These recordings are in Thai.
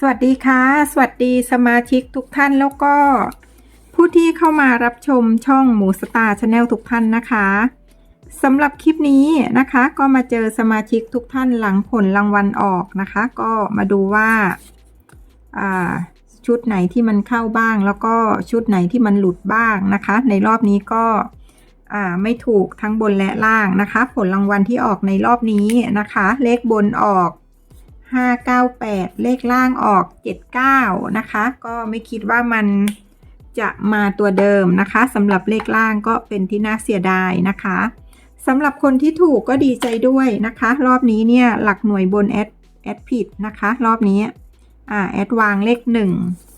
สวัสดีค่ะ สวัสดีสมาชิกทุกท่านแล้วก็ ผู้ที่เข้ามารับชมช่องหมูสตาร์ชาแนลทุกท่านนะคะสำหรับคลิปนี้นะคะก็มาเจอสมาชิกทุกท่านหลังผลรางวัลออกนะคะ ก็มาดูว่าาชุดไหนที่มันเข้าบ้าง แล้วก็ชุดไหนที่มันหลุดบ้างนะคะ ในรอบนี้ก็ไม่ถูกทั้งบนและล่างนะคะ ผลรางวัลที่ออกในรอบนี้นะคะ เลขบนออก 598 เลขล่างออก 79 นะคะ ก็ไม่คิดว่ามันจะมาตัวเดิมนะคะสำหรับเลขล่างก็เป็นที่น่าเสียดายนะคะสำหรับคนที่ถูกก็ดีใจด้วยนะคะ รอบนี้เนี่ยหลักหน่วยบนแอดแอดผิดนะคะ รอบนี้อ่าแอดวางเลข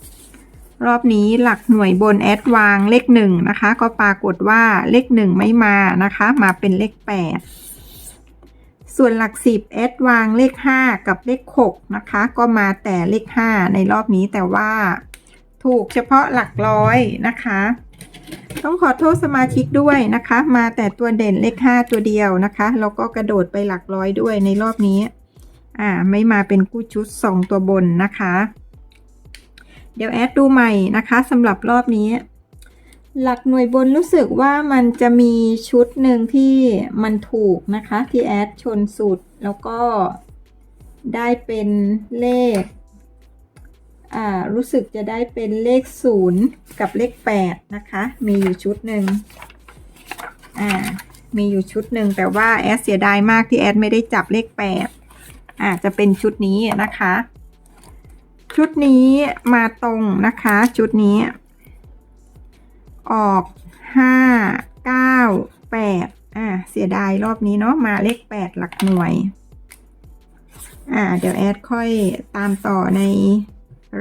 1 รอบนี้หลักหน่วยบนแอดวางเลข1นะคะ ก็ปรากฏว่าเลข 1 ไม่มานะคะ มาเป็นเลข 8 ส่วนหลักสิบแอดวางเลข 5 กับเลข 6 นะคะ ก็มาแต่เลข 5 ในรอบนี้แต่ว่าถูกเฉพาะหลักร้อยนะคะ ต้องขอโทษสมาชิกด้วยนะคะ มาแต่ตัวเด่นเลข 5 ตัวเดียวนะคะแล้วก็กระโดดไปหลักร้อยด้วยในรอบนี้ อ่า ไม่มาเป็นกู้ชุด 2 ตัวบนนะคะ เดี๋ยวแอดดูใหม่นะคะสำหรับรอบนี้ หลักหน่วยบนรู้สึกว่ามันจะมีชุดหนึ่งที่มันถูกนะคะ ที่แอดชนสุดแล้วก็ได้เป็นเลข อ่า รู้สึกจะได้เป็นเลขศูนย์กับเลขแปดนะคะ มีอยู่ชุดหนึ่งอ่า มีอยู่ชุดหนึ่งแต่ว่าแอดเสียดายมากที่แอดไม่ได้จับเลขแปดอ่า จะเป็นชุดนี้นะคะ ชุดนี้มาตรงนะคะ ชุดนี้ ออกห้าเก้าแปดอ่าเสียดายรอบนี้เนาะมาเลขแปดหลักหน่วย อ่า เดี๋ยวแอดค่อยตามต่อใน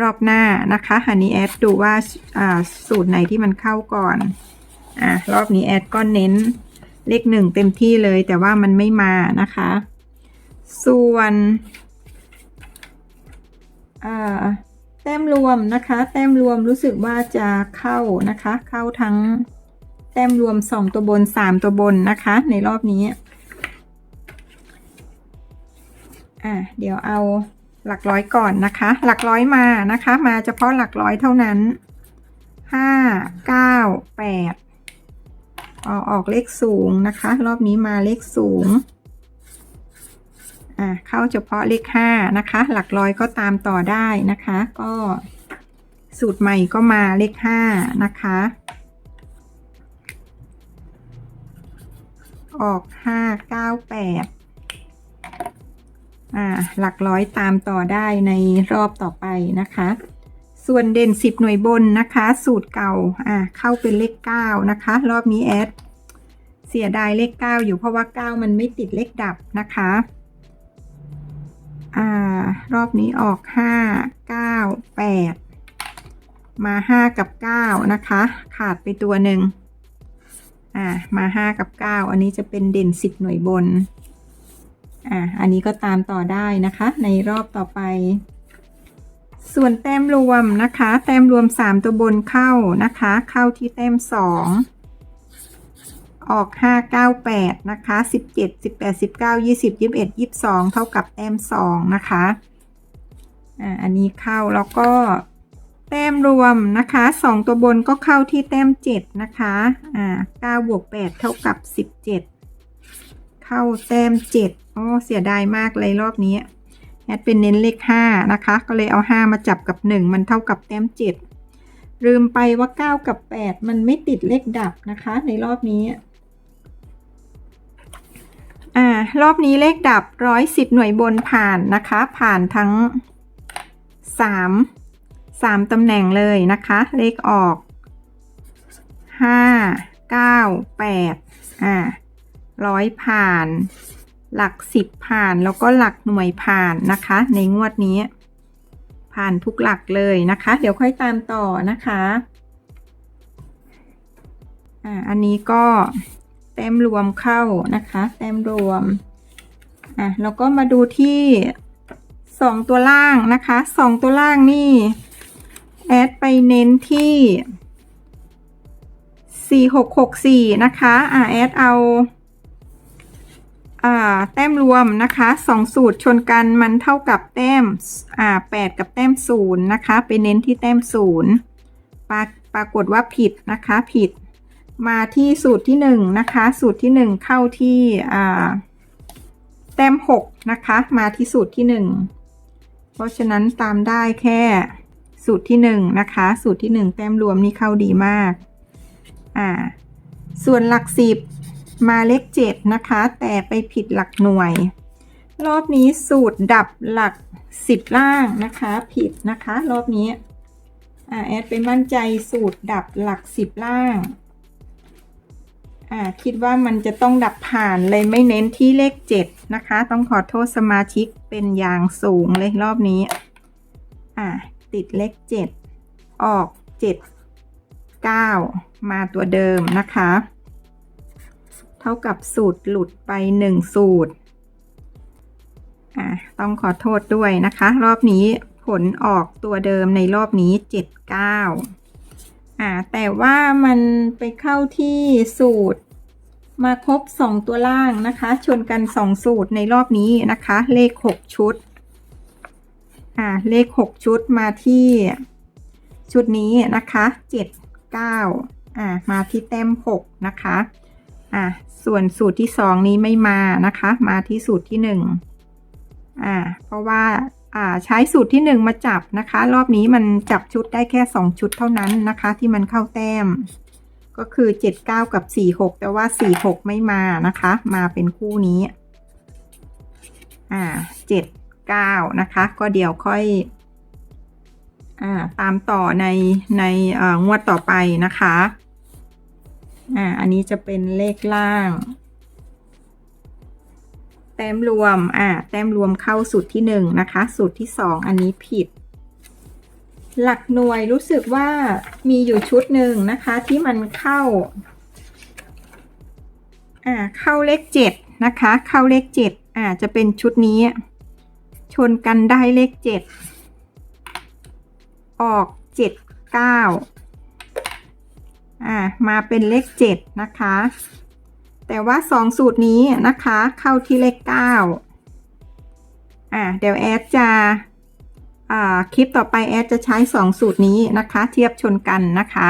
รอบหน้านะคะอันนี้แอดดูว่าอ่าสูตรไหนที่มันเข้าก่อน อ่ารอบนี้แอดก็เน้นเลขหนึ่งเต็มที่เลยแต่ว่ามันไม่มานะคะ ส่วนอ่า แต้มรวมนะคะ แต้มรวมรู้สึกว่าจะเข้านะคะ เข้าทั้งแต้มรวม2ตัวบน3ตัวบนนะคะ ในรอบนี้อะเดี๋ยวเอาหลักร้อยก่อนนะคะ หลักร้อยมานะคะ มาเฉพาะหลักร้อยเท่านั้น5 9 8ออกออกเลขสูงนะคะ รอบนี้มาเลขสูง อ่าเข้าเฉพาะเลขห้านะคะ หลักร้อยก็ตามต่อได้นะคะ ก็สูตรใหม่ก็มาเลขห้านะคะ ออกห้าเก้าแปดอ่าหลักร้อยตามต่อได้ในรอบต่อไปนะคะ ส่วนเด่นสิบหน่วยบนนะคะ สูตรเก่าอ่าเข้าเป็นเลขเก้านะคะ รอบนี้แอดเสียดายเลขเก้าอยู่เพราะว่าเก้ามันไม่ติดเลขดับนะคะ อ่ารอบนี้ออกห้าเก้าแปดมาห้ากับเก้านะคะ ขาดไปตัวหนึ่งอ่ามาห้ากับเก้าอันนี้จะเป็นเด่นสิบหน่วยบนอ่าอันนี้ก็ตามต่อได้นะคะ ในรอบต่อไปส่วนแต้มรวมนะคะ แต้มรวมสามตัวบนเข้านะคะ เข้าที่แต้มส ออก 5 9 8 นะคะ 17 18 19 20 21 22 เท่ากับแต้ม 2 นะคะ อ่า อันนี้เข้าแล้วก็แต้มรวมนะคะ 2 ตัวบนก็เข้าที่แต้ม 7 นะคะ อ่า 9 บวก 8 เท่ากับ 17 เข้าแต้ม 7 โอ้ เสียดายมากเลยรอบนี้ แอดเป็นเน้นเลข 5 นะคะ ก็เลยเอา 5 มาจับกับ 1 มันเท่ากับแต้ม 7 ลืมไปว่า 9 กับ 8 มันไม่ติดเลขดับนะคะในรอบนี้ รอบนี้เลขดับร้อยสิบหน่วยบนผ่านนะคะ ผ่านทั้งสามสามตำแหน่งเลยนะคะ เลขออกห้าเก้าแปดอ่าร้อยผ่าน หลักสิบผ่านแล้วก็หลักหน่วยผ่านนะคะ ในงวดนี้ ผ่านทุกหลักเลยนะคะ เดี๋ยวค่อยตามต่อนะคะอ่าอันนี้ก็ ต้มรวมเข้านะคะแต้มรวมอะแล้วก็มาดูที่สองตัวล่างนะคะสองตัวล่างนี่แอดไปเน้นที่สี่หกหกสี่นะคะอะแอดเอาอ่าแต้มรวมนะคะสองสูตรชนกันมันเท่ากับแต้มอ่าแปดกับแต้มศูนย์นะคะ ไปเน้นที่แต้มศูนย์ปรากฏว่าผิดนะคะผิด มาที่สูตรที่หนึ่งนะคะ สูตรที่หนึ่งเข้าที่อ่าแต้มหกนะคะ มาที่สูตรที่หนึ่งเพราะฉะนั้นตามได้แค่สูตรที่หนึ่งนะคะ สูตรที่หนึ่งแต้มรวมนี่เข้าดีมาก อ่า ส่วนหลักสิบมาเลขเจ็ดนะคะ แต่ไปผิดหลักหน่วย รอบนี้สูตรดับหลักสิบล่างนะคะ ผิดนะคะ รอบนี้ อ่าแอดไปมั่นใจสูตรดับหลักสิบล่าง อ่าคิดว่ามันจะต้องดับผ่านเลยไม่เน้นที่เลขเจ็ดนะคะ ต้องขอโทษสมาชิกเป็นอย่างสูงเลยรอบนี้ อ่าติดเลขเจ็ดออกเจ็ดเก้ามาตัวเดิมนะคะ เท่ากับสูตรหลุดไปหนึ่งสูตร อ่าต้องขอโทษด้วยนะคะ รอบนี้ผลออกตัวเดิมในรอบนี้เจ็ดเก้า อ่าแต่ว่ามันไปเข้าที่สูตร มาครบ 2 ตัวล่างนะคะ ชนกัน 2 สูตรในรอบนี้นะคะ เลข 6 ชุด อ่าเลข 6 ชุดมาที่ชุดนี้นะคะ 7 9อ่ามาที่แต้ม 6 นะคะอ่าส่วนสูตรที่ 2 นี้ไม่มานะคะ มาที่สูตรที่ 1อ่าเพราะว่าอ่า ใช้สูตรที่ 1 มาจับนะคะ รอบนี้มันจับชุดได้แค่ 2 ชุดเท่านั้นนะคะ ที่มันเข้าแต้ม ก็คือ 79 กับ 46 แต่ว่า 46 ไม่มานะคะ มาเป็นคู่นี้ อ่า 79 นะคะ ก็เดี๋ยวค่อย อ่า ตามต่อในในงวดต่อไปนะคะ อ่า อันนี้จะเป็นเลขล่าง แต้มรวม อ่า แต้มรวมเข้าสูตรที่หนึ่งนะคะ สูตรที่สองอันนี้ผิด หลักหน่วยรู้สึกว่ามีอยู่ชุดหนึ่งนะคะ ที่มันเข้า อ่า เข้าเลขเจ็ดนะคะ เข้าเลขเจ็ดอ่า จะเป็นชุดนี้ ชนกันได้เลขเจ็ด ออกเจ็ดเก้าอ่า มาเป็นเลขเจ็ดนะคะ แต่ว่าสองสูตรนี้นะคะเข้าที่เลขเก้าอ่าเดี๋ยวแอดจะอ่าคลิปต่อไปแอดจะใช้สองสูตรนี้นะคะ เทียบชนกันนะคะ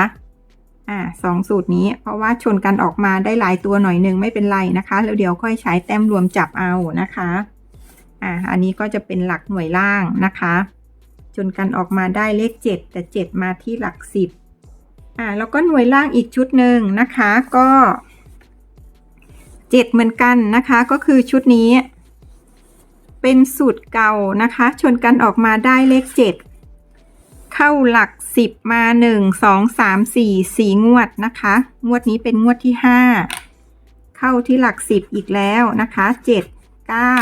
อ่าสองสูตรนี้เพราะว่าชนกันออกมาได้หลายตัวหน่อยหนึ่งไม่เป็นไรนะคะ แล้วเดี๋ยวค่อยใช้แต้มรวมจับเอานะคะอ่าอันนี้ก็จะเป็นหลักหน่วยล่างนะคะชนกันออกมาได้เลขเจ็ดแต่เจ็ดมาที่หลักสิบอ่าแล้วก็หน่วยล่างอีกชุดหนึ่งนะคะ ก็ เจ็ดเหมือนกันนะคะ ก็คือชุดนี้ เป็นสูตรเก่านะคะ ชนกันออกมาได้เลขเจ็ดเข้าหลักสิบมาหนึ่งสองสามสี่สี่งวดนะคะ งวดนี้เป็นงวดที่ห้าเข้าที่หลักสิบอีกแล้วนะคะเจ็ดเก้า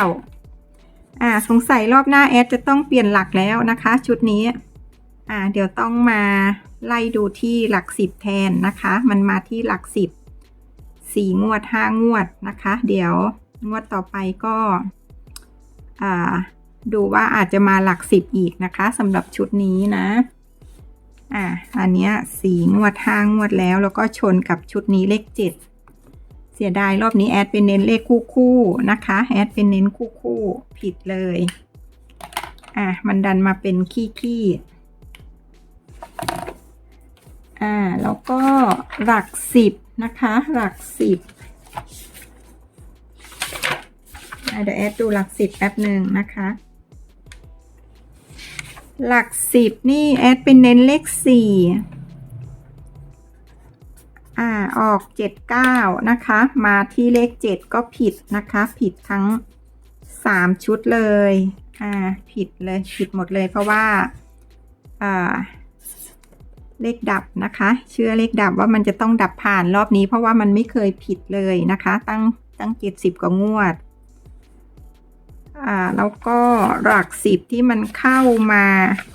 อ่า สงสัยรอบหน้าแอดจะต้องเปลี่ยนหลักแล้วนะคะ ชุดนี้ อ่า เดี๋ยวต้องมาไล่ดูที่หลักสิบแทนนะคะ มันมาที่หลักสิ สี่งวดห้างวดนะคะ เดี๋ยวงวดต่อไปก็ดูว่าอาจจะมาหลักสิบอีกนะคะสำหรับชุดนี้นะ อ่าอันเนี้ยสี่งวดห้างวดแล้ว แล้วก็ชนกับชุดนี้เลขเจ็ดเสียดายรอบนี้แอดเป็นเน้นเลขคู่คู่นะคะแอดเป็นเน้นคู่คู่ผิดเลย อ่ามันดันมาเป็นขี้ขี้อ่าแล้วก็หลักสิบ นะคะ หลักสิบเดี๋ยวแอดดูหลักสิบแป๊บหนึ่งนะคะ หลักสิบนี่แอดเป็นเน้นเลขสี่อ่าออกเจ็ดเก้านะคะ มาที่เลขเจ็ดก็ผิดนะคะ ผิดทั้งสามชุดเลย อ่า ผิดเลย ผิดหมดเลยเพราะว่า อ่า เลขดับนะคะ เชื่อเลขดับว่ามันจะต้องดับผ่านรอบนี้ เพราะว่ามันไม่เคยผิดเลยนะคะ ตั้งตั้งเจ็ดสิบกว่างวด อ่าแล้วก็หลักสิบที่มันเข้ามา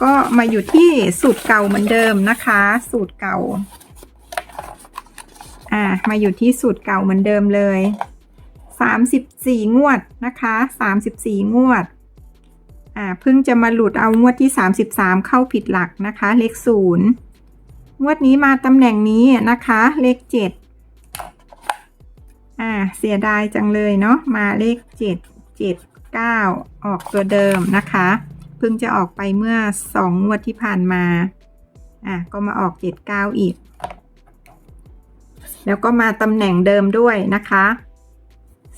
ก็มาอยู่ที่สูตรเก่าเหมือนเดิมนะคะ สูตรเก่า อ่ามาอยู่ที่สูตรเก่าเหมือนเดิมเลยสามสิบสี่งวดนะคะสามสิบสี่งวดอ่าเพิ่งจะมาหลุดเอางวดที่สามสิบสามเข้าผิดหลักนะคะ เลขศูนย์ งวดนี้มาตำแหน่งนี้นะคะ เลขเจ็ดอ่า เสียดายจังเลยเนาะ มาเลขเจ็ดเจ็ดเก้าออกตัวเดิมนะคะ เพิ่งจะออกไปเมื่อสองงวดที่ผ่านมา อะ ก็มาออกเจ็ดเก้าอีก แล้วก็มาตำแหน่งเดิมด้วยนะคะ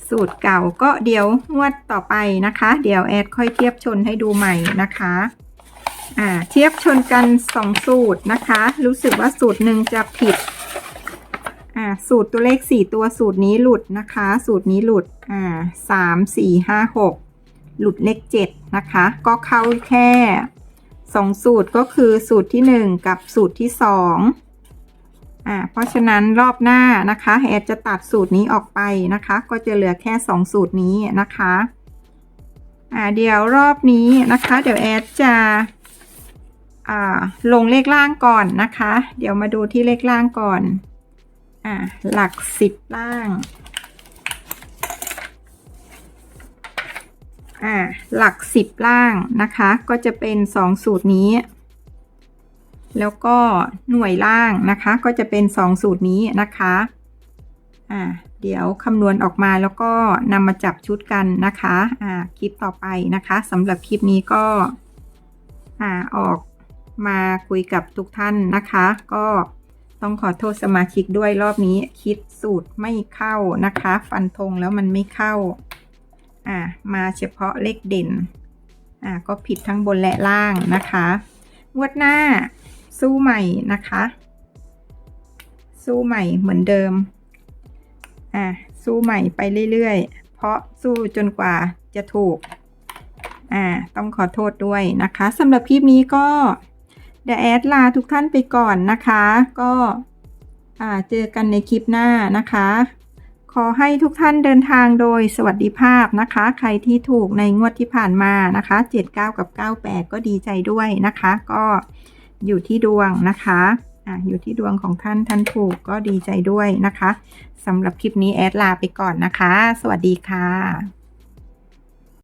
สูตรเก่าก็เดี๋ยวงวดต่อไปนะคะ เดี๋ยวแอดค่อยเทียบชนให้ดูใหม่นะคะ อ่าเทียบชนกันสองสูตรนะคะ รู้สึกว่าสูตรหนึ่งจะผิดอ่าสูตรตัวเลขสี่ตัวสูตรนี้หลุดนะคะ สูตรนี้หลุดอ่าสามสี่ห้าหกหลุดเลขเจ็ดนะคะ ก็เข้าแค่สองสูตรก็คือสูตรที่หนึ่งกับสูตรที่สองอ่าเพราะฉะนั้นรอบหน้านะคะแอดจะตัดสูตรนี้ออกไปนะคะ ก็จะเหลือแค่สองสูตรนี้นะคะอ่าเดี๋ยวรอบนี้นะคะ เดี๋ยวแอดจะ ลงเลขล่างก่อนนะคะ เดี๋ยวมาดูที่เลขล่างก่อนอ่าหลักสิบล่างอ่าหลักสิบล่างนะคะ ก็จะเป็นสองสูตรนี้ แล้วก็หน่วยล่างนะคะ ก็จะเป็นสองสูตรนี้นะคะอ่าเดี๋ยวคำนวณออกมาแล้วก็นำมาจับชุดกันนะคะอ่าคลิปต่อไปนะคะสำหรับคลิปนี้ก็อ่าออก มาคุยกับทุกท่านนะคะ ก็ต้องขอโทษสมาชิกด้วยรอบนี้คิดสูตรไม่เข้านะคะ ฟันธงแล้วมันไม่เข้า อ่ามาเฉพาะเลขเด่น อ่าก็ผิดทั้งบนและล่างนะคะงวดหน้าสู้ใหม่นะคะ สู้ใหม่เหมือนเดิม อ่าสู้ใหม่ไปเรื่อยๆ เพราะสู้จนกว่าจะถูก อ่า ต้องขอโทษด้วยนะคะสำหรับคลิปนี้ก็ เดี๋ยวแอดลาทุกท่านไปก่อนนะคะ ก็เจอกันในคลิปหน้านะคะ ขอให้ทุกท่านเดินทางโดยสวัสดิภาพนะคะ ใครที่ถูกในงวดที่ผ่านมานะคะ 79 กับ 98 ก็ดีใจด้วยนะคะ ก็อยู่ที่ดวงนะคะอ่าอยู่ที่ดวงของท่านท่านถูกก็ดีใจด้วยนะคะสำหรับคลิปนี้แอดลาไปก่อนนะคะ สวัสดีค่ะ